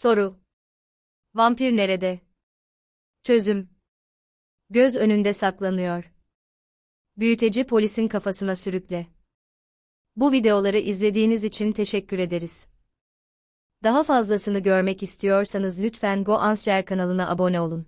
Soru. Vampir nerede? Çözüm. Göz önünde saklanıyor. Büyüteci polisin kafasına sürükle. Bu videoları izlediğiniz için teşekkür ederiz. Daha fazlasını görmek istiyorsanız lütfen Go Answer kanalına abone olun.